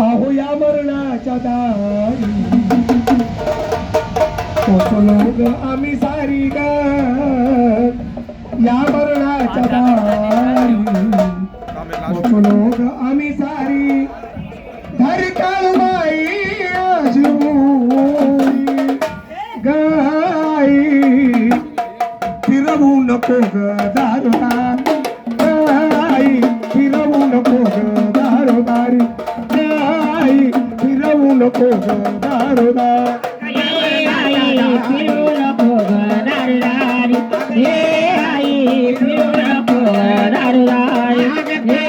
अहो या मरणाच्या दारी पोचलो ग आम्ही सारी ग या मरणाच्या दारी पोचलो ग आम्ही सारी పిలువలు పోగ దారుడా పిలువలు పోగ దారుడారి ఏ అయి పిలువలు పోగ దారుడారి ఏ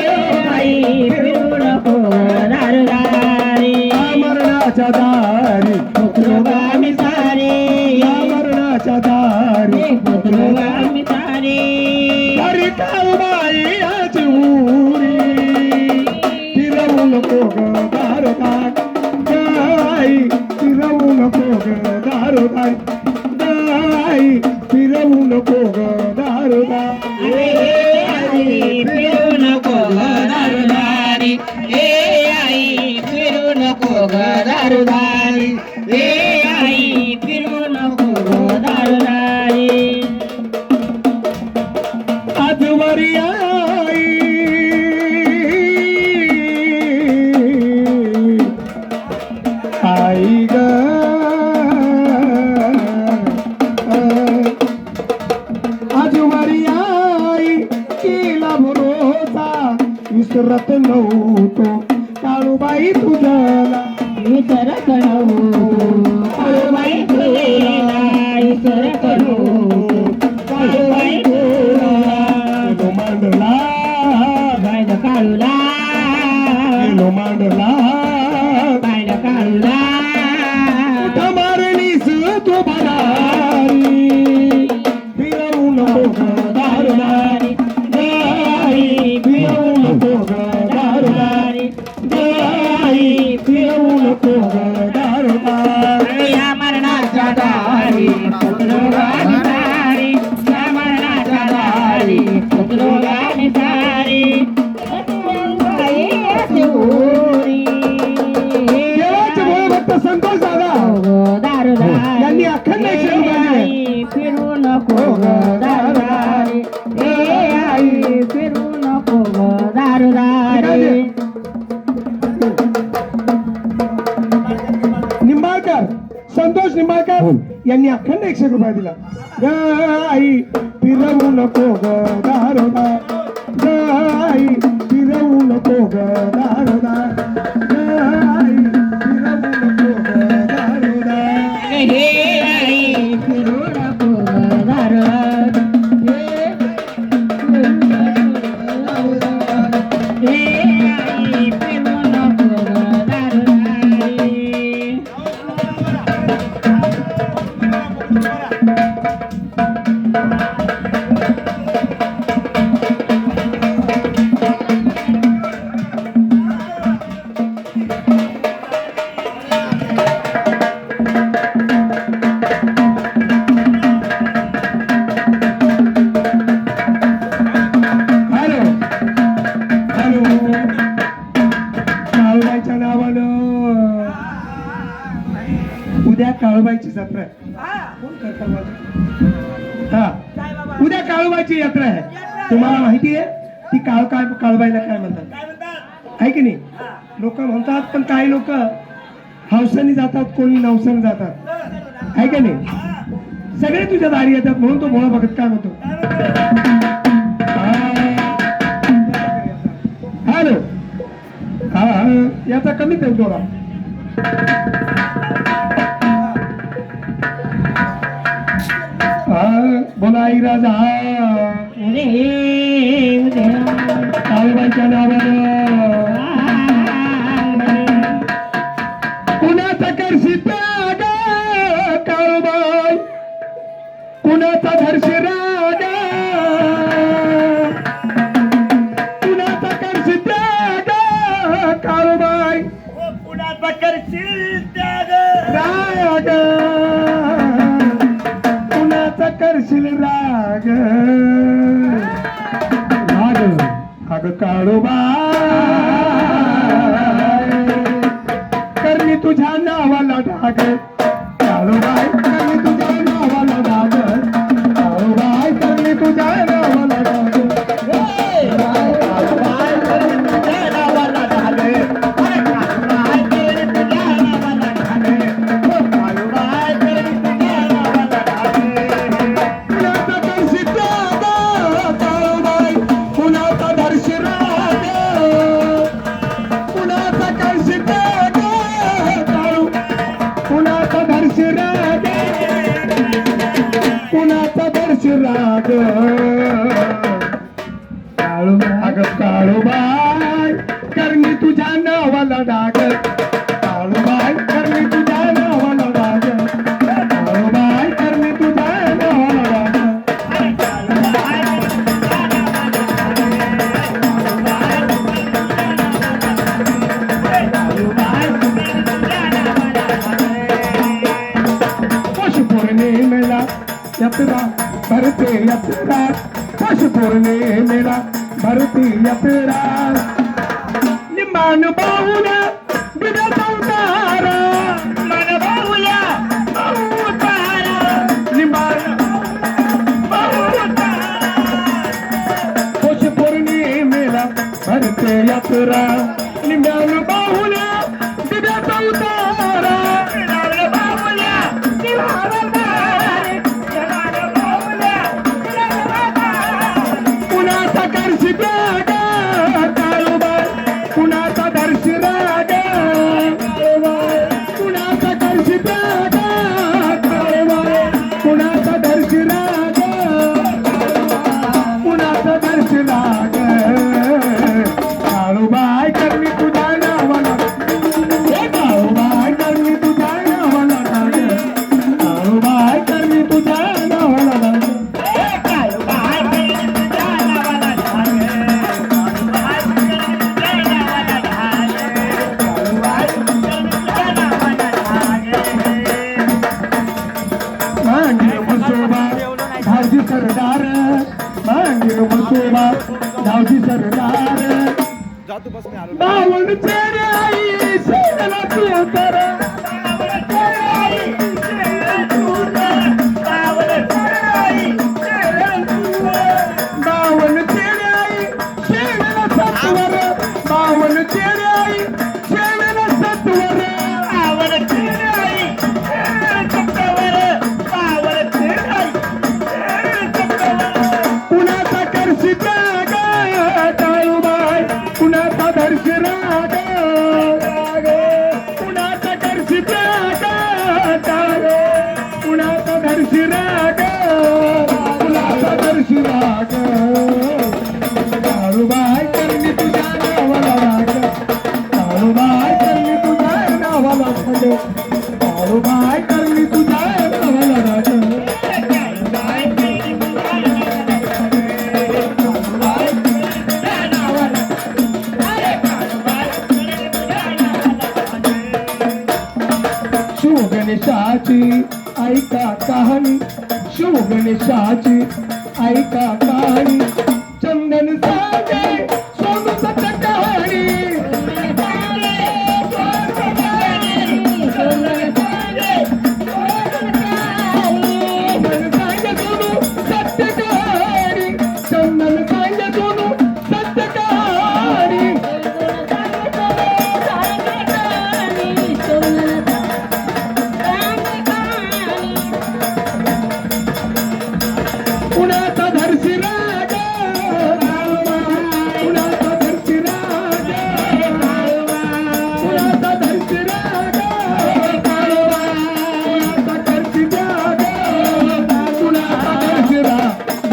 అయి పిలువలు పోగ దారుడారి అమర రాజదా Thank you. संतोष निंबाळकर यांनी अखंड एकशे रुपये दिला. गाई फिरवू नको ग दारोदार गाई फिरवू नको ग उद्या काळूबाईची जत्रा आहे? हा. उद्या काळूबाईची यात्रा आहे. तुम्हाला माहिती आहे? ती काळ काय काळूबाईला काय म्हणतात? आहे की नाही? लोक म्हणतात पण काही लोक हौसाने जातात कोणी नवसाने जातात. आहे का नाही? सगळे तुझ्या दारी येतात म्हणून तो भोळा बघत काय म्हणतो? हॅलो. हा हा. याचा कमी कर थोडा आई राजा हा काळूबाईच्या नावानं. कुणाचा करशी त्याग काळूबाई. कुणाचा धरशी राग कुणाचा करशी त्याग काळूबाई. कुणाचा करशील त्याग राग करशील राग राग अग काळोबा कर मी तुझ्या नावाला ढाग यात्रा भरते यात्रा पश पौर्णिमेला भरते यात्रा. निमान पाहुण्या मान पाहुल्या पाहू निमान पाहू उतारा भरते यात्रा. सेवा गावची सरकार. जातो बस मी आलो. करी तुजा कड़ू भाई करी तु न करी तुदा सु ऐका कहाणी शिव गणेशाची ऐका कहाणी चंदन साजे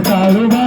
ತಾಳುವ